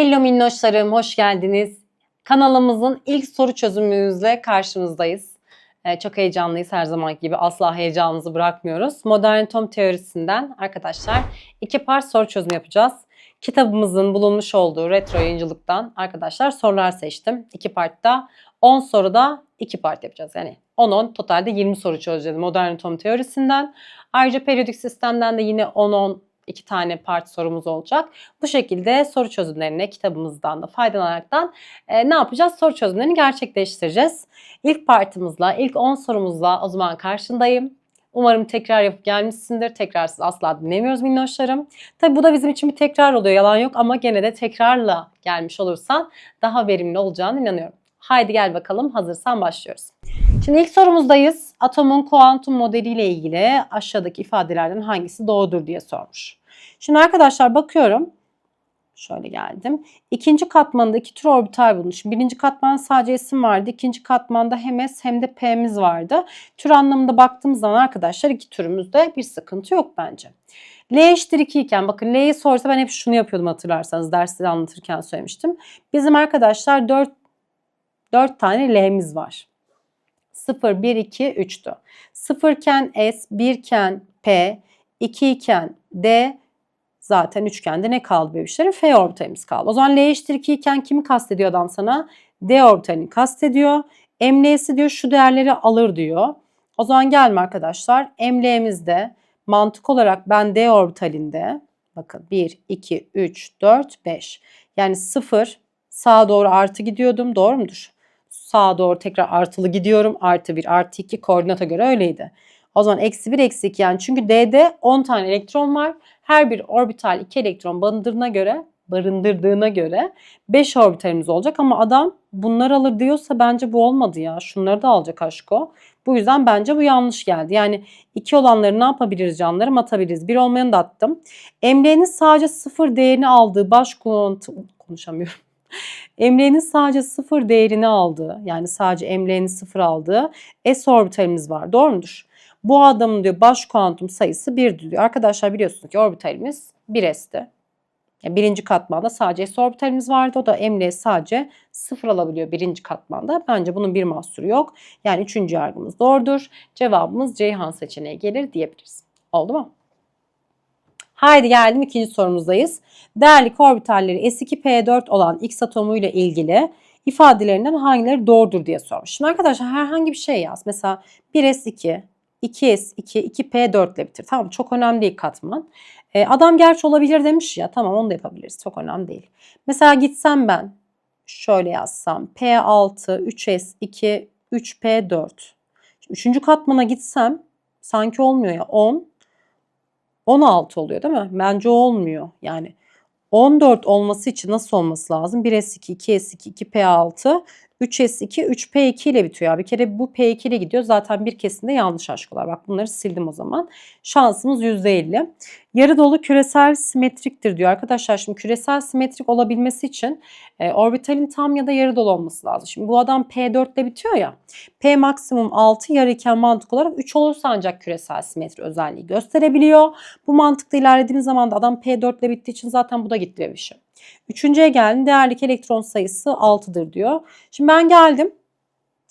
Hello minnoşlarım, hoş geldiniz. Kanalımızın ilk soru çözümümüzle karşınızdayız. Ee, çok heyecanlıyız her zaman gibi. Asla heyecanımızı bırakmıyoruz. Modern Tom teorisinden arkadaşlar iki part soru çözümü yapacağız. Kitabımızın bulunmuş olduğu retro yayıncılıktan arkadaşlar sorular seçtim. İki partta 10 soruda iki part yapacağız. Yani 10-10 totalde 20 soru çözeceğiz modern atom teorisinden. Ayrıca periyodik sistemden de yine 10-10 iki tane part sorumuz olacak. Bu şekilde soru çözümlerine kitabımızdan da faydalanaraktan e, ne yapacağız? Soru çözümlerini gerçekleştireceğiz. İlk partımızla, ilk 10 sorumuzla o zaman karşındayım. Umarım tekrar yapıp gelmişsindir. Tekrarsız asla dinlemiyoruz minnoşlarım. Tabi bu da bizim için bir tekrar oluyor yalan yok ama gene de tekrarla gelmiş olursan daha verimli olacağını inanıyorum. Haydi gel bakalım hazırsan başlıyoruz. Şimdi ilk sorumuzdayız. Atomun kuantum modeliyle ilgili aşağıdaki ifadelerden hangisi doğrudur diye sormuş. Şimdi arkadaşlar bakıyorum. Şöyle geldim. İkinci katmanda iki tür orbital bulmuş. Birinci katman sadece isim vardı. İkinci katmanda hem S hem de P'miz vardı. Tür anlamında baktığımız zaman arkadaşlar iki türümüzde bir sıkıntı yok bence. L eşittir 2 iken bakın L'yi sorsa ben hep şunu yapıyordum hatırlarsanız dersleri anlatırken söylemiştim. Bizim arkadaşlar 4, 4 tane L'miz var. 0, 1, 2, 3'tü. 0 iken S, 1 iken P, 2 iken D, zaten üçgende ne kaldı bebişlerim? F orbitalimiz kaldı. O zaman L eşittir 2 iken kimi kastediyor adam sana? D orbitalini kastediyor. ML'si diyor şu değerleri alır diyor. O zaman gelme arkadaşlar. ML'mizde mantık olarak ben D orbitalinde bakın 1, 2, 3, 4, 5 yani 0 sağa doğru artı gidiyordum. Doğru mudur? Sağa doğru tekrar artılı gidiyorum. Artı 1, artı 2 koordinata göre öyleydi. O zaman eksi 1, eksi 2 yani çünkü D'de 10 tane elektron var. Her bir orbital 2 elektron barındırdığına göre barındırdığına göre 5 orbitalimiz olacak ama adam bunlar alır diyorsa bence bu olmadı ya. Şunları da alacak aşko. Bu yüzden bence bu yanlış geldi. Yani 2 olanları ne yapabiliriz canlarım atabiliriz. 1 olmayanı da attım. Emre'nin sadece 0 değerini aldığı baş kuantum konuşamıyorum. Emre'nin sadece 0 değerini aldığı yani sadece Emre'nin 0 aldığı S orbitalimiz var. Doğru mudur? Bu adamın diyor baş kuantum sayısı 1 diyor. Arkadaşlar biliyorsunuz ki orbitalimiz 1s'ti. Yani birinci katmanda sadece S orbitalimiz vardı. O da ML sadece 0 alabiliyor birinci katmanda. Bence bunun bir mahsuru yok. Yani üçüncü yargımız doğrudur. Cevabımız Ceyhan seçeneği gelir diyebiliriz. Oldu mu? Haydi geldim ikinci sorumuzdayız. Değerli orbitalleri S2P4 olan X atomuyla ilgili ifadelerinden hangileri doğrudur diye sormuş. Şimdi arkadaşlar herhangi bir şey yaz. Mesela 1S2, 2S2, 2P4 ile bitir. Tamam çok önemli değil katman. E, adam gerçi olabilir demiş ya tamam onu da yapabiliriz. Çok önemli değil. Mesela gitsem ben şöyle yazsam P6, 3S2, 3P4. Şimdi üçüncü katmana gitsem sanki olmuyor ya 10, 16 oluyor değil mi? Bence olmuyor. Yani 14 olması için nasıl olması lazım? 1S2, 2S2, 2P6, 3S2, 3P2 ile bitiyor. Bir kere bu P2 ile gidiyor. Zaten bir kesinde yanlış aşkolar. Bak bunları sildim o zaman. Şansımız %50. Yarı dolu küresel simetriktir diyor. Arkadaşlar şimdi küresel simetrik olabilmesi için e, orbitalin tam ya da yarı dolu olması lazım. Şimdi bu adam P4 ile bitiyor ya. P maksimum 6 yarı iken mantık olarak 3 olursa ancak küresel simetri özelliği gösterebiliyor. Bu mantıkla ilerlediğimiz zaman da adam P4 ile bittiği için zaten bu da gitti şey. Üçüncüye geldim. Değerlik elektron sayısı 6'dır diyor. Şimdi ben geldim.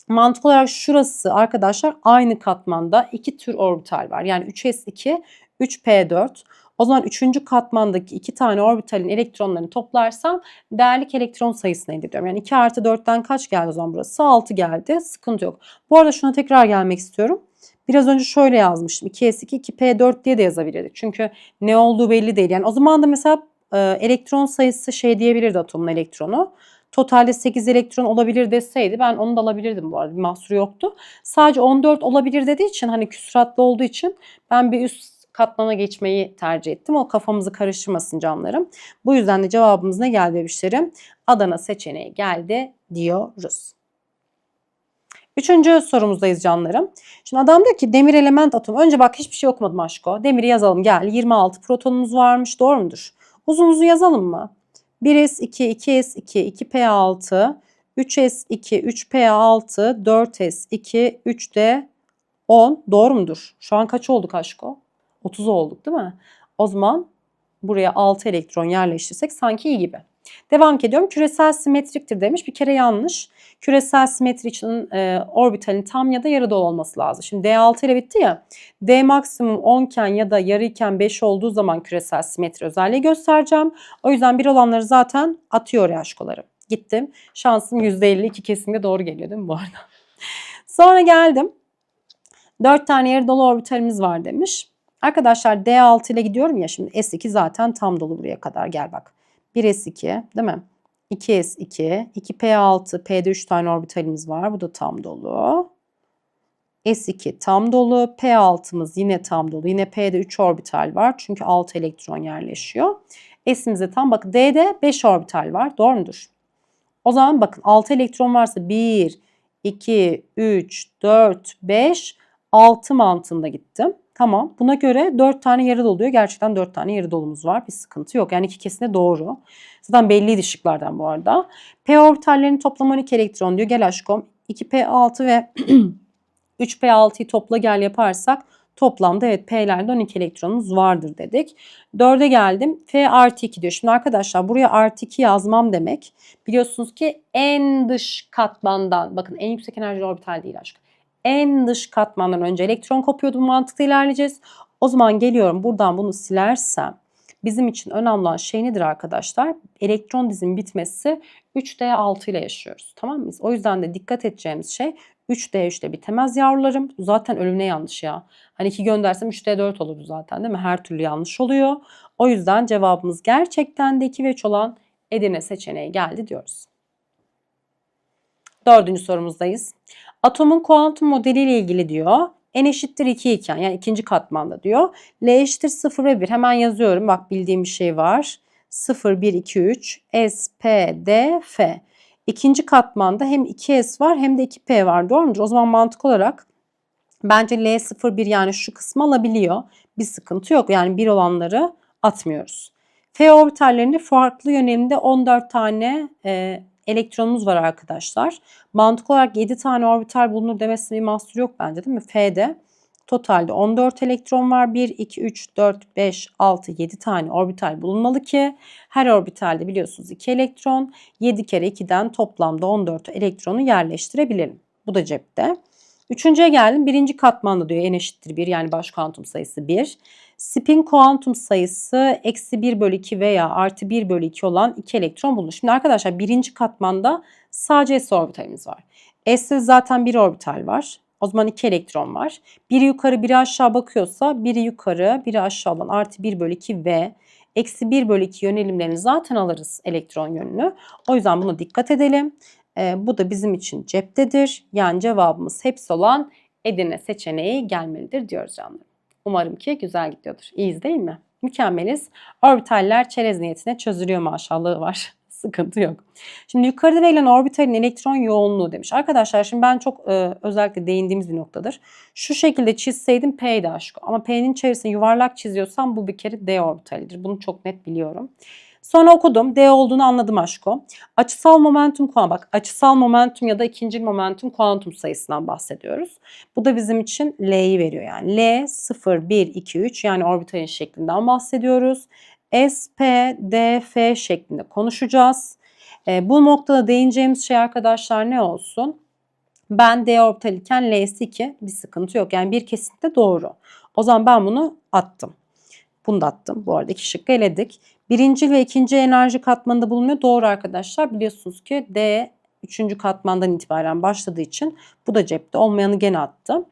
Mantık olarak şurası arkadaşlar aynı katmanda iki tür orbital var. Yani 3s2, 3p4. O zaman üçüncü katmandaki iki tane orbitalin elektronlarını toplarsam değerlik elektron sayısını elde ediyorum. Yani 2 artı 4'ten kaç geldi o zaman burası? 6 geldi. Sıkıntı yok. Bu arada şuna tekrar gelmek istiyorum. Biraz önce şöyle yazmıştım. 2s2, 2p4 diye de yazabilirdik. Çünkü ne olduğu belli değil. Yani o zaman da mesela elektron sayısı şey diyebilirdi atomun elektronu. Totalde 8 elektron olabilir deseydi ben onu da alabilirdim bu arada. Bir mahsuru yoktu. Sadece 14 olabilir dediği için hani küsuratlı olduğu için ben bir üst katmana geçmeyi tercih ettim. O kafamızı karıştırmasın canlarım. Bu yüzden de cevabımız ne geldi bebişlerim? Adana seçeneği geldi diyoruz. Üçüncü sorumuzdayız canlarım. Şimdi adam diyor ki demir element atomu. Önce bak hiçbir şey okumadım aşko. Demiri yazalım gel. 26 protonumuz varmış doğru mudur? Uzun uzun yazalım mı? 1S2, 2S2, 2P6, 3S2, 3P6, 4S2, 3D 10 doğru mudur? Şu an kaç olduk aşko? 30 olduk değil mi? O zaman buraya 6 elektron yerleştirsek sanki iyi gibi. Devam ediyorum. Küresel simetriktir demiş. Bir kere yanlış. Küresel simetri için e, orbitalin tam ya da yarı dolu olması lazım. Şimdi D6 ile bitti ya. D maksimum 10 iken ya da yarı iken 5 olduğu zaman küresel simetri özelliği göstereceğim. O yüzden bir olanları zaten atıyor oraya aşkoları. Gittim. Şansım %52 kesinlikle doğru geliyor değil mi bu arada? Sonra geldim. 4 tane yarı dolu orbitalimiz var demiş. Arkadaşlar D6 ile gidiyorum ya şimdi S2 zaten tam dolu buraya kadar gel bak. 1S2 değil mi? 2S2, 2P6, P'de 3 tane orbitalimiz var. Bu da tam dolu. S2 tam dolu. P6'mız yine tam dolu. Yine P'de 3 orbital var. Çünkü 6 elektron yerleşiyor. S'imize tam bak D'de 5 orbital var. Doğru mudur? O zaman bakın 6 elektron varsa 1, 2, 3, 4, 5, 6 mantığında gittim. Tamam. Buna göre 4 tane yarı doluyor. Gerçekten 4 tane yarı dolumuz var. Bir sıkıntı yok. Yani iki kesinlikle doğru. Zaten belliydi şıklardan bu arada. P orbitallerinin toplamı 12 elektron diyor. Gel aşkım. 2P6 ve 3P6'yı topla gel yaparsak toplamda evet P'lerde 12 elektronumuz vardır dedik. 4'e geldim. F artı 2 diyor. Şimdi arkadaşlar buraya artı 2 yazmam demek. Biliyorsunuz ki en dış katmandan bakın en yüksek enerji orbital değil aşkım en dış katmandan önce elektron kopuyordu. Bu mantıkla ilerleyeceğiz. O zaman geliyorum buradan bunu silersem bizim için önemli olan şey nedir arkadaşlar? Elektron dizim bitmesi 3D6 ile yaşıyoruz. Tamam mıyız? O yüzden de dikkat edeceğimiz şey 3D3'te bitemez yavrularım. Zaten ölümüne yanlış ya. Hani 2 göndersem 3D4 olurdu zaten değil mi? Her türlü yanlış oluyor. O yüzden cevabımız gerçekten de 2 ve 3 olan Edirne seçeneği geldi diyoruz. Dördüncü sorumuzdayız. Atomun kuantum modeli ile ilgili diyor. N eşittir 2 iken yani ikinci katmanda diyor. L eşittir 0 ve 1. Hemen yazıyorum. Bak bildiğim bir şey var. 0, 1, 2, 3. S, P, D, F. İkinci katmanda hem 2S var hem de 2P var. Doğru mudur? O zaman mantık olarak bence L 0, 1 yani şu kısmı alabiliyor. Bir sıkıntı yok. Yani 1 olanları atmıyoruz. F orbitallerinde farklı yönelimde 14 tane e, elektronumuz var arkadaşlar. Mantık olarak 7 tane orbital bulunur demesine bir mahsur yok bence değil mi? F'de totalde 14 elektron var. 1, 2, 3, 4, 5, 6, 7 tane orbital bulunmalı ki her orbitalde biliyorsunuz 2 elektron. 7 kere 2'den toplamda 14 elektronu yerleştirebilelim. Bu da cepte. Üçüncüye geldim. Birinci katmanda diyor n eşittir 1 yani baş kuantum sayısı 1. Spin kuantum sayısı eksi 1 bölü 2 veya artı 1 bölü 2 olan 2 elektron bulunur. Şimdi arkadaşlar birinci katmanda sadece s orbitalimiz var. S'de zaten bir orbital var. O zaman 2 elektron var. Biri yukarı biri aşağı bakıyorsa biri yukarı biri aşağı olan artı 1 bölü 2 ve eksi 1 bölü 2 yönelimlerini zaten alırız elektron yönünü. O yüzden buna dikkat edelim. E, bu da bizim için ceptedir. Yani cevabımız hepsi olan Edirne seçeneği gelmelidir diyoruz canlarım. Umarım ki güzel gidiyordur. İyiyiz değil mi? Mükemmeliz. Orbitaller çerez niyetine çözülüyor maşallahı var. Sıkıntı yok. Şimdi yukarıda verilen orbitalin elektron yoğunluğu demiş. Arkadaşlar şimdi ben çok e, özellikle değindiğimiz bir noktadır. Şu şekilde çizseydim P'ydi aşkı. Ama P'nin içerisinde yuvarlak çiziyorsam bu bir kere D orbitalidir. Bunu çok net biliyorum. Sonra okudum. D olduğunu anladım aşko. Açısal momentum kuantum. Bak açısal momentum ya da ikinci momentum kuantum sayısından bahsediyoruz. Bu da bizim için L'yi veriyor yani. L 0, 1, 2, 3 yani orbitalin şeklinden bahsediyoruz. S, P, D, F şeklinde konuşacağız. E, bu noktada değineceğimiz şey arkadaşlar ne olsun? Ben D orbital iken L'si 2 bir sıkıntı yok. Yani bir kesinlikle doğru. O zaman ben bunu attım. Bunu da attım. Bu arada iki şıkkı eledik. Birinci ve ikinci enerji katmanında bulunuyor. Doğru arkadaşlar. Biliyorsunuz ki D üçüncü katmandan itibaren başladığı için bu da cepte. Olmayanı gene attı.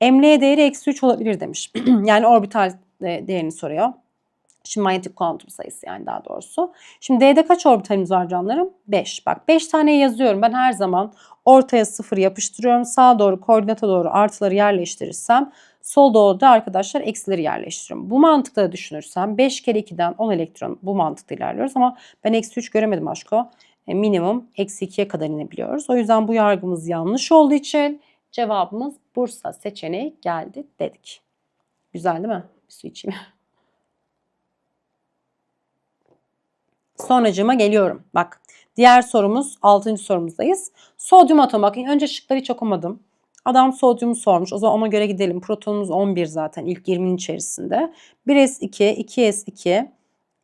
ML değeri eksi 3 olabilir demiş. yani orbital değerini soruyor. Şimdi manyetik kuantum sayısı yani daha doğrusu. Şimdi D'de kaç orbitalimiz var canlarım? 5. Bak 5 tane yazıyorum. Ben her zaman ortaya 0 yapıştırıyorum. Sağa doğru koordinata doğru artıları yerleştirirsem sol doğruda arkadaşlar eksileri yerleştiriyorum. Bu mantıkla düşünürsem 5 kere 2'den 10 elektron bu mantıkla ilerliyoruz ama ben eksi 3 göremedim aşko. E, minimum eksi 2'ye kadar inebiliyoruz. O yüzden bu yargımız yanlış olduğu için cevabımız Bursa seçeneği geldi dedik. Güzel değil mi? Bir su içeyim. Sonracıma geliyorum. Bak diğer sorumuz 6. sorumuzdayız. Sodyum atomu. Önce şıkları hiç okumadım. Adam sodyumu sormuş. O zaman ona göre gidelim. Protonumuz 11 zaten ilk 20'nin içerisinde. 1s2, 2s2,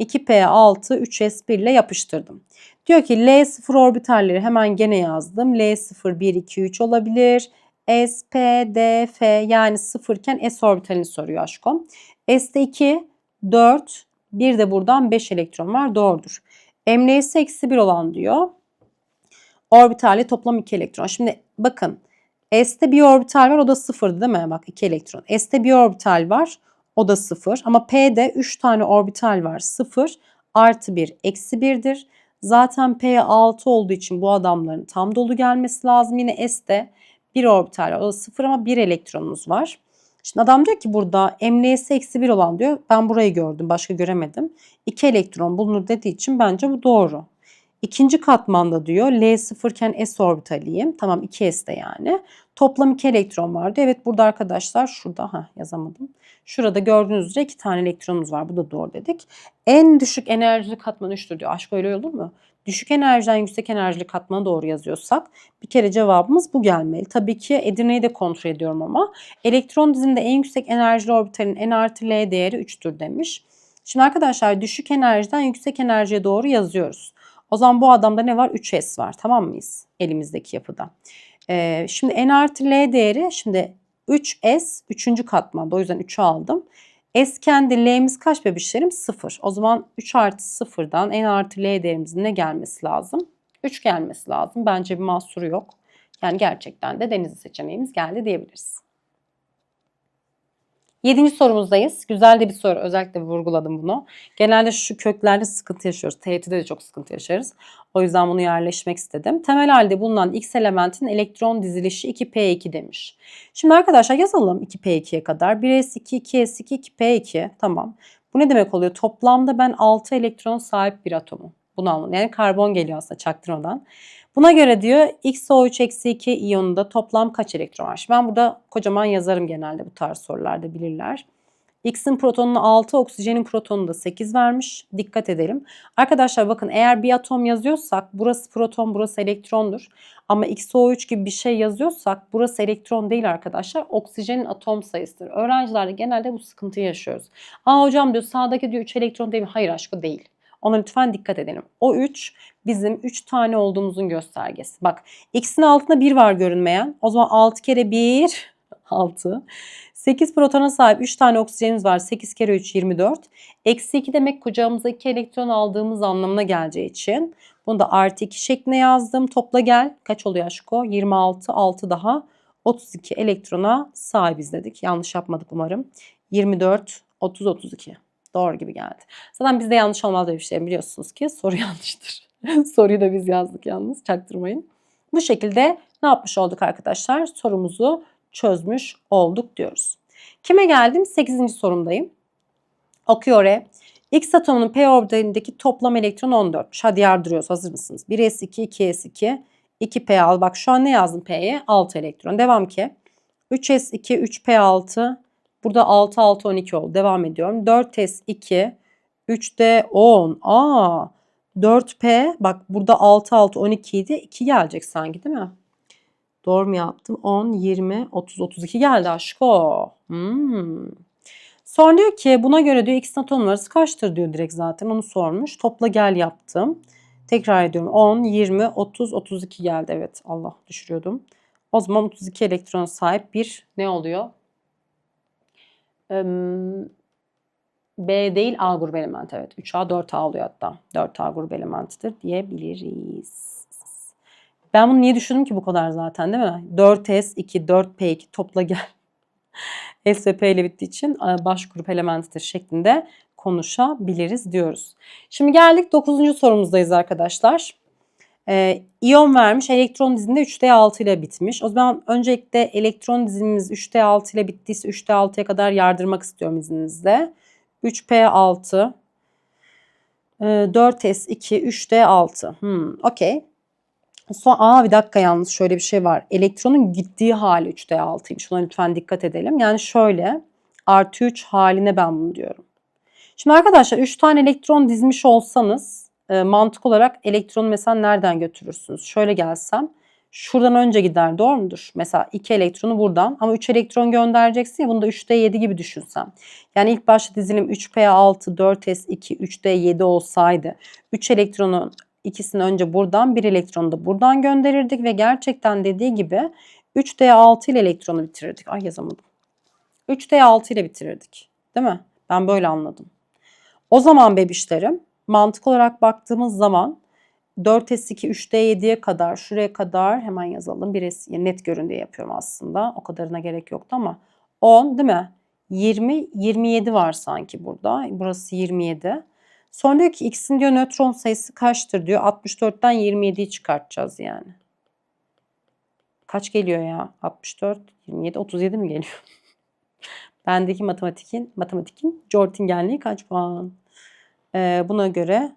2p6 3s1 ile yapıştırdım. Diyor ki L0 orbitalleri hemen gene yazdım. L0 1 2 3 olabilir. S, P, D, F yani sıfırken S orbitalini soruyor aşkım. S'de 2, 4, bir de buradan 5 elektron var. Doğrudur. M'l'si eksi 1 olan diyor. Orbitalli toplam 2 elektron. Şimdi bakın S'te bir orbital var o da 0 değil mi? Bak 2 elektron. S'te bir orbital var o da 0. Ama P'de 3 tane orbital var. 0 artı 1 eksi 1'dir. Zaten P 6 olduğu için bu adamların tam dolu gelmesi lazım. Yine S'de bir orbital var. O da 0 ama 1 elektronumuz var. Şimdi adam diyor ki burada emniyesi eksi 1 olan diyor. Ben burayı gördüm başka göremedim. 2 elektron bulunur dediği için bence bu doğru. İkinci katmanda diyor L sıfırken S orbitaliyim. Tamam 2S'de yani. Toplam 2 elektron var diyor. Evet burada arkadaşlar şurada ha yazamadım. Şurada gördüğünüz üzere 2 tane elektronumuz var. Bu da doğru dedik. En düşük enerjili katman 3'tür diyor. Aşk öyle olur mu? Düşük enerjiden yüksek enerjili katmana doğru yazıyorsak bir kere cevabımız bu gelmeli. Tabii ki Edirne'yi de kontrol ediyorum ama elektron dizinde en yüksek enerjili orbitalin n artı L değeri 3'tür demiş. Şimdi arkadaşlar düşük enerjiden yüksek enerjiye doğru yazıyoruz. O zaman bu adamda ne var? 3S var. Tamam mıyız? Elimizdeki yapıda. Ee, şimdi N artı L değeri şimdi 3S 3. katmanda. O yüzden 3'ü aldım. S kendi L'miz kaç bebişlerim? 0. O zaman 3 artı 0'dan N artı L değerimizin ne gelmesi lazım? 3 gelmesi lazım. Bence bir mahsuru yok. Yani gerçekten de denizli seçeneğimiz geldi diyebiliriz. Yedinci sorumuzdayız. Güzel de bir soru. Özellikle vurguladım bunu. Genelde şu köklerde sıkıntı yaşıyoruz. TYT'de de çok sıkıntı yaşarız. O yüzden bunu yerleşmek istedim. Temel halde bulunan X elementin elektron dizilişi 2P2 demiş. Şimdi arkadaşlar yazalım 2P2'ye kadar. 1S2, 2S2, 2P2. Tamam. Bu ne demek oluyor? Toplamda ben 6 elektron sahip bir atomum. Bunu anladım. Yani karbon geliyor aslında çaktırmadan. Buna göre diyor XO3-2 iyonunda toplam kaç elektron var? Şimdi ben burada kocaman yazarım genelde bu tarz sorularda bilirler. X'in protonunu 6, oksijenin protonunu da 8 vermiş. Dikkat edelim. Arkadaşlar bakın eğer bir atom yazıyorsak burası proton, burası elektrondur. Ama XO3 gibi bir şey yazıyorsak burası elektron değil arkadaşlar. Oksijenin atom sayısıdır. Öğrencilerde genelde bu sıkıntıyı yaşıyoruz. Aa hocam diyor sağdaki diyor 3 elektron değil mi? Hayır aşkı değil. Ona lütfen dikkat edelim. O 3 bizim 3 tane olduğumuzun göstergesi. Bak x'in altında 1 var görünmeyen. O zaman 6 kere 1 6. 8 protona sahip 3 tane oksijenimiz var. 8 kere 3 24. Eksi 2 demek kucağımıza 2 elektron aldığımız anlamına geleceği için. Bunu da artı 2 şeklinde yazdım. Topla gel. Kaç oluyor aşko? 26 6 daha 32 elektrona sahibiz dedik. Yanlış yapmadık umarım. 24 30 32. Doğru gibi geldi. Zaten bizde yanlış olmaz diye bir şey biliyorsunuz ki soru yanlıştır. Soruyu da biz yazdık yalnız çaktırmayın. Bu şekilde ne yapmış olduk arkadaşlar? Sorumuzu çözmüş olduk diyoruz. Kime geldim? 8. sorumdayım. Okuyor e. X atomunun P orbitalindeki toplam elektron 14. Hadi yardırıyoruz. Hazır mısınız? 1s2, 2s2, 2p al. Bak şu an ne yazdım P'ye? 6 elektron. Devam ki. 3s2, 3p6. Burada 6, 6, 12 oldu. Devam ediyorum. 4s2, 3d 10. Aa, 4p bak burada 6, 6, 12 idi. 2 gelecek sanki değil mi? Doğru mu yaptım? 10, 20, 30, 32 geldi aşko. Hmm. Sonra diyor ki buna göre diyor x atom numarası kaçtır diyor direkt zaten onu sormuş. Topla gel yaptım. Tekrar ediyorum 10, 20, 30, 32 geldi. Evet Allah düşürüyordum. O zaman 32 elektron sahip bir ne oluyor? B değil A grubu element evet. 3A 4A oluyor hatta. 4A grubu elementidir diyebiliriz. Ben bunu niye düşündüm ki bu kadar zaten değil mi? 4S2, 4P2 topla gel. S ve P ile bittiği için baş grup elementidir şeklinde konuşabiliriz diyoruz. Şimdi geldik 9. sorumuzdayız arkadaşlar. Ee, iyon vermiş. Elektron dizinde 3D6 ile bitmiş. O zaman öncelikle elektron dizimimiz 3D6 ile bittiyse 3D6'ya kadar yardırmak istiyorum izninizle. 3P6 4S2 3D6. Hmm, Okey. Son, aa bir dakika yalnız şöyle bir şey var. Elektronun gittiği hali 3D6'ymış. Buna lütfen dikkat edelim. Yani şöyle artı 3 haline ben bunu diyorum. Şimdi arkadaşlar 3 tane elektron dizmiş olsanız e, mantık olarak elektronu mesela nereden götürürsünüz? Şöyle gelsem şuradan önce gider doğru mudur? Mesela 2 elektronu buradan ama 3 elektron göndereceksin ya bunu da 3D 7 gibi düşünsem. Yani ilk başta dizilim 3P6, 4S2, 3D 7 olsaydı 3 elektronun ikisini önce buradan bir elektronu da buradan gönderirdik ve gerçekten dediği gibi 3D6 ile elektronu bitirirdik. Ay yazamadım. 3D6 ile bitirirdik. Değil mi? Ben böyle anladım. O zaman bebişlerim mantık olarak baktığımız zaman 4S2 3D7'ye kadar şuraya kadar hemen yazalım. Bir es- net görün diye yapıyorum aslında. O kadarına gerek yoktu ama 10 değil mi? 20 27 var sanki burada. Burası 27. Sonra diyor ki x'in diyor nötron sayısı kaçtır diyor. 64'ten 27'yi çıkartacağız yani. Kaç geliyor ya? 64, 27, 37 mi geliyor? Bendeki matematikin, matematikin Jortingenliği kaç puan? Ee, buna göre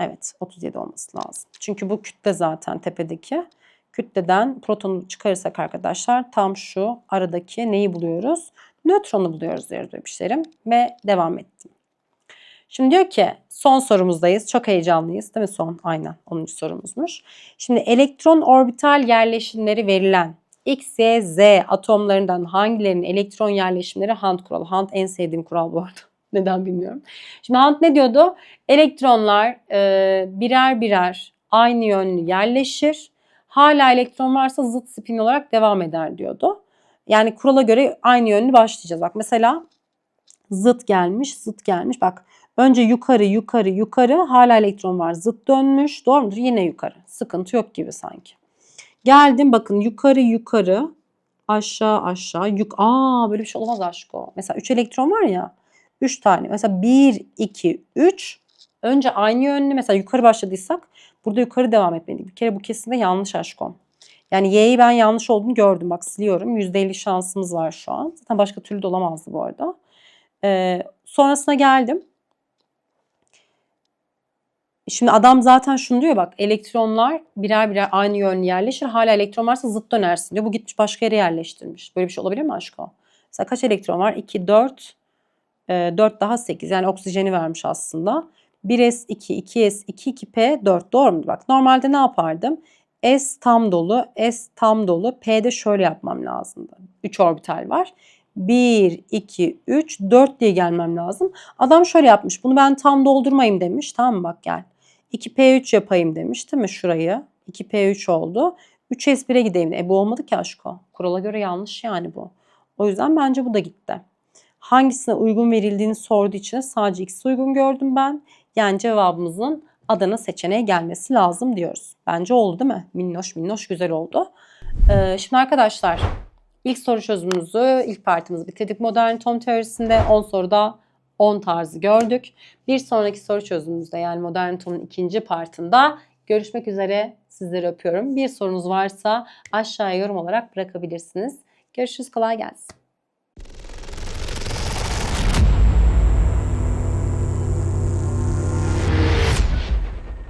evet 37 olması lazım. Çünkü bu kütle zaten tepedeki. Kütleden protonu çıkarırsak arkadaşlar tam şu aradaki neyi buluyoruz? Nötronu buluyoruz diyoruz bebişlerim. Ve devam ettim. Şimdi diyor ki son sorumuzdayız. Çok heyecanlıyız değil mi son? Aynen 10. sorumuzmuş. Şimdi elektron orbital yerleşimleri verilen X, Y, Z atomlarından hangilerinin elektron yerleşimleri Hunt kuralı. Hunt en sevdiğim kural bu arada. Neden bilmiyorum. Şimdi Hunt ne diyordu? Elektronlar e, birer birer aynı yönlü yerleşir. Hala elektron varsa zıt spin olarak devam eder diyordu. Yani kurala göre aynı yönlü başlayacağız. Bak mesela zıt gelmiş, zıt gelmiş. Bak önce yukarı, yukarı, yukarı hala elektron var. Zıt dönmüş. Doğru mudur? Yine yukarı. Sıkıntı yok gibi sanki. Geldim bakın yukarı yukarı aşağı aşağı yuk aa böyle bir şey olmaz aşko. Mesela 3 elektron var ya 3 tane. Mesela 1 2 3 önce aynı yönlü mesela yukarı başladıysak burada yukarı devam etmeliydik. Bir kere bu kesinlikle yanlış aşkom. Yani Y'yi ben yanlış olduğunu gördüm. Bak siliyorum. %50 şansımız var şu an. Zaten başka türlü de olamazdı bu arada. Ee, sonrasına geldim. Şimdi adam zaten şunu diyor bak elektronlar birer birer aynı yönlü yerleşir. Hala elektron varsa zıt dönersin diyor. Bu gitmiş başka yere yerleştirmiş. Böyle bir şey olabilir mi aşko? Mesela kaç elektron var? 2, 4, 4 daha 8. Yani oksijeni vermiş aslında. 1s2, 2s2, 2p, 4. Doğru mu? Bak normalde ne yapardım? S tam dolu, S tam dolu. P'de şöyle yapmam lazımdı. 3 orbital var. 1, 2, 3, 4 diye gelmem lazım. Adam şöyle yapmış. Bunu ben tam doldurmayayım demiş. Tamam? Bak gel. 2P3 yapayım demiş değil mi şurayı? 2P3 oldu. 3S1'e gideyim. E bu olmadı ki aşko. Kurala göre yanlış yani bu. O yüzden bence bu da gitti. Hangisine uygun verildiğini sorduğu için sadece X'i uygun gördüm ben. Yani cevabımızın Adana seçeneğe gelmesi lazım diyoruz. Bence oldu değil mi? Minnoş minnoş güzel oldu. Ee, şimdi arkadaşlar ilk soru çözümümüzü, ilk partimizi bitirdik modern tom teorisinde. 10 soruda 10 tarzı gördük. Bir sonraki soru çözümümüzde yani modern tomun ikinci partında görüşmek üzere. Sizleri öpüyorum. Bir sorunuz varsa aşağıya yorum olarak bırakabilirsiniz. Görüşürüz. Kolay gelsin.